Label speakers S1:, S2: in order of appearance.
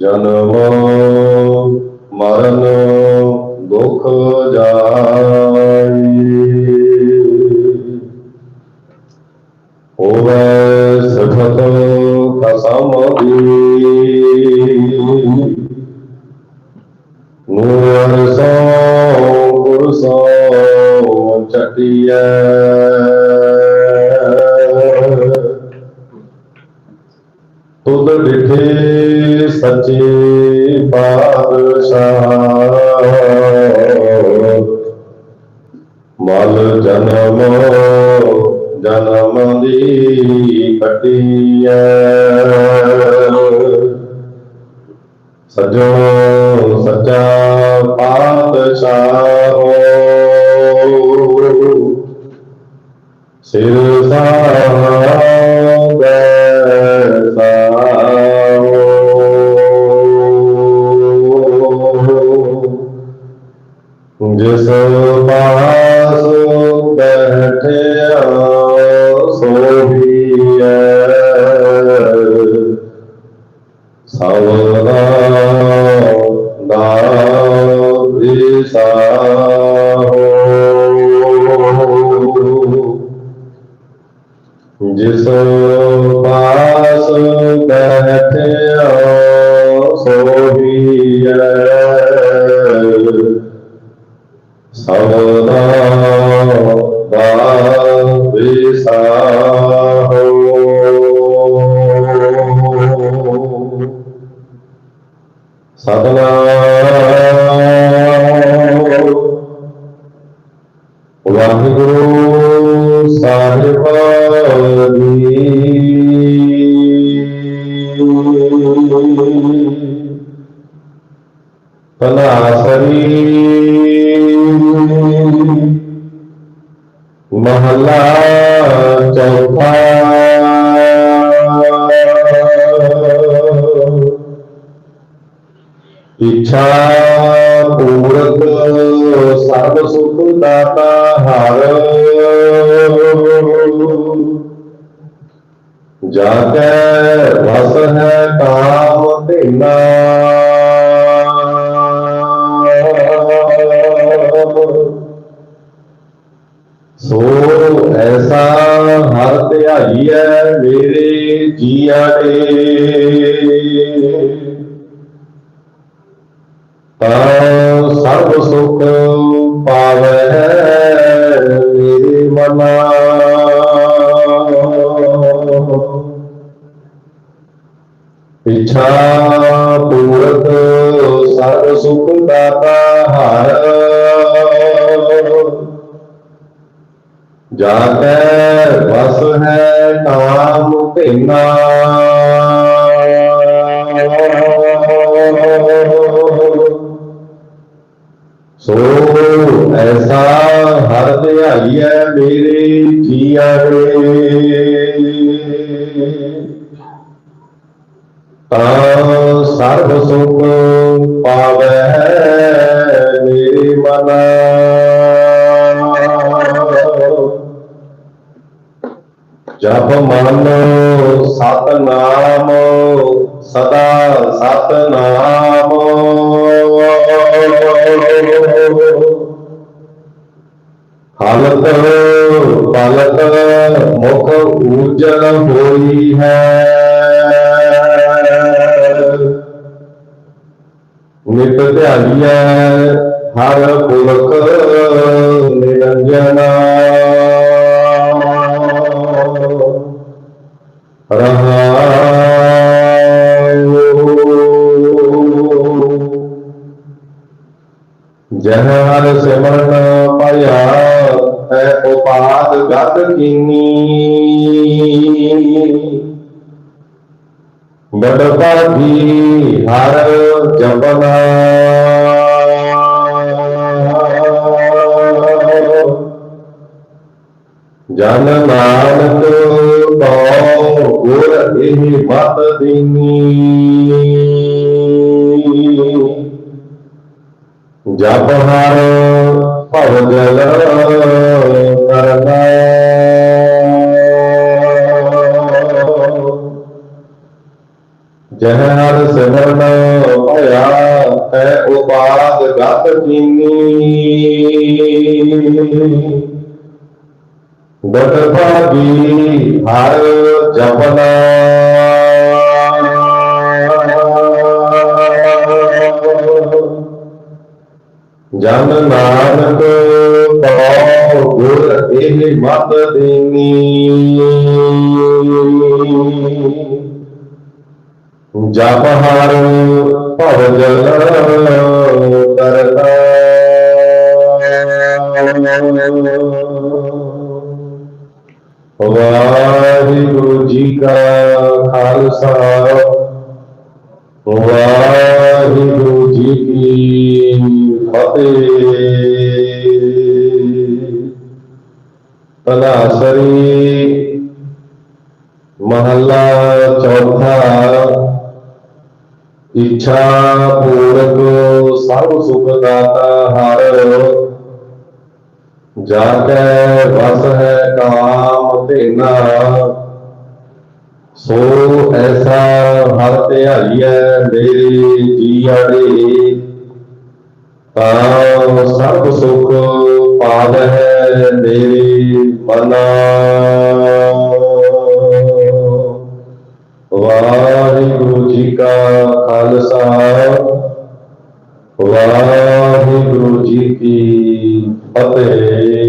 S1: ਜਨਮ ਮਰਨ ਦੁਖ ਜਾਈ ਹੋਵੇ ਸਖਤ ਕਸਮ ਦੀ। ਨੂਰ ਸੋ ਗੁਰ ਸੋ ਚਟਿਐ। ਸੱਚੇ ਪਾਤਸ਼ਾਹ। ਮਲ ਜਨਮ ਜਨਮ ਦੀ ਕਟਿਐ। ਸਜੋ ਸੱਚਾ ਪਾਤਸ਼ਾਹ। ਸਿਰ ਸਾਹ ਜਿਸ ਪਾਸ ਬੈਠਿਆ ਸੋਹੀਐ ਸਵਦਾ ਦਾ ਵਿਸਾਹੋ ਜਿਸ ਪਾਸ ਬੈਠਿਆ ਸੋਹੀਐ ਸਵਦਾ ਦਾ ਵਿਸਾਹੋ ਸਤਨਾਮ ਵਾਹਿਗੁਰੂ। ਸਾਹਿਬ ਮਹਲਾ ਚੌਥਾ। ਇੱਛਾ ਪੂਰਤ ਸਰਬ ਸੁਖ ਦਾਤਾ ਹਰ। ਜਾ ਕੇ ਵਸ ਹੈ ਕਾਮ ਧੇਨਾ ਐਸਾ ਹਰ ਧਿਆਈ ਹੈ ਮੇਰੇ ਜੀਆ ਦੇ ਤਾਂ ਸਰਬ ਸੁਖ ਪਾਵੈ ਮੇਰੇ ਮਨਾ। ਇੱਛਾ ਪੂਰਤ ਸਰਬ ਸੁਖ ਦਾਤਾ ਹਰ ਜਾ ਕੈ ਵਸ ਹੈ ਕਾਮ ਧੇਨਾ ਸੋ ਐਸਾ ਹਰ ਧਿਆਈਐ ਮੇਰੇ ਜੀਆ ਰੇ ਤਾਂ ਸਰਬ ਸੁਖ ਪਾਵੈ ਮੇਰੇ ਮਨਾ। ਜਪ ਮਨ ਸਤਨਾਮ ਸਦਾ ਸਤਨਾਮ ਹਾਲਤ ਪਾਲਤ ਮੁਖ ਉਜਲ ਹੋਈ ਹੈ। ਨਿਤ ਧਿਆਈਐ, ਹਰ ਪੁਰਖ ਨਿਰੰਜਨਾ। ਰਹਾਉ ਜਨ ਹਰ ਸਿਮਰਨ ਪਾਇਆ ਹੈ ਉਪਾਦ ਗਤ ਕੀਨੀ। ਬੜ ਭਾਗੀ ਹਰ ਜਪਨਾ। ਜਨ ਨਾਨਕ ਕੋ ਗੁਰ ਇਹ ਮਤ ਦੀਨੀ। ਜਪ ਹਰ ਭਵ ਕਰਨਾ ਜਹ ਹਰ ਸਿਮਰਨ ਭਇਆ, ਤੈ ਉਪਾਦ ਗਤ ਕੀਨੀ। ਗਤ ਭਾਗੀ ਹਰ ਜਪਨਾ। ਜਨ ਨਾਨਕ ਪਾਉ ਗੁਰ ਇਹ ਮਤ ਦੇਨੀ। ਜਪ ਹਰ ਭਵ ਜਲ ਕਰਤਾ। ਵਾਹਿਗੁਰੂ ਜੀ ਕਾ ਖਾਲਸਾ ਵਾਹਿਗੁਰੂ ਜੀ ਕੀ ਫਤਿਹ ਤਨਾਸਰੀ ਮਹੱਲਾ ਚੌਥਾ ਇੱਛਾ ਪੂਰਕ ਸਰਬ ਸੁਖ ਦਾਤਾ ਹਰ ਜਾ ਕੈ ਵਸ ਹੈ ਕਾਮ ਧੇਨਾ ਸੋ ਐਸਾ ਹਰ ਧਿਆਈਐ ਮੇਰੇ ਜੀਆੜੇ। ਤਾਂ ਸਭ ਸੁਖ ਪਾਦ ਮੇਰੇ ਮਨਾ। ਵਾਹਿਗੁਰੂ ਜੀ ਕਾ ਖਾਲਸਾ, ਵਾਹਿਗੁਰੂ ਜੀ ਕੀ but the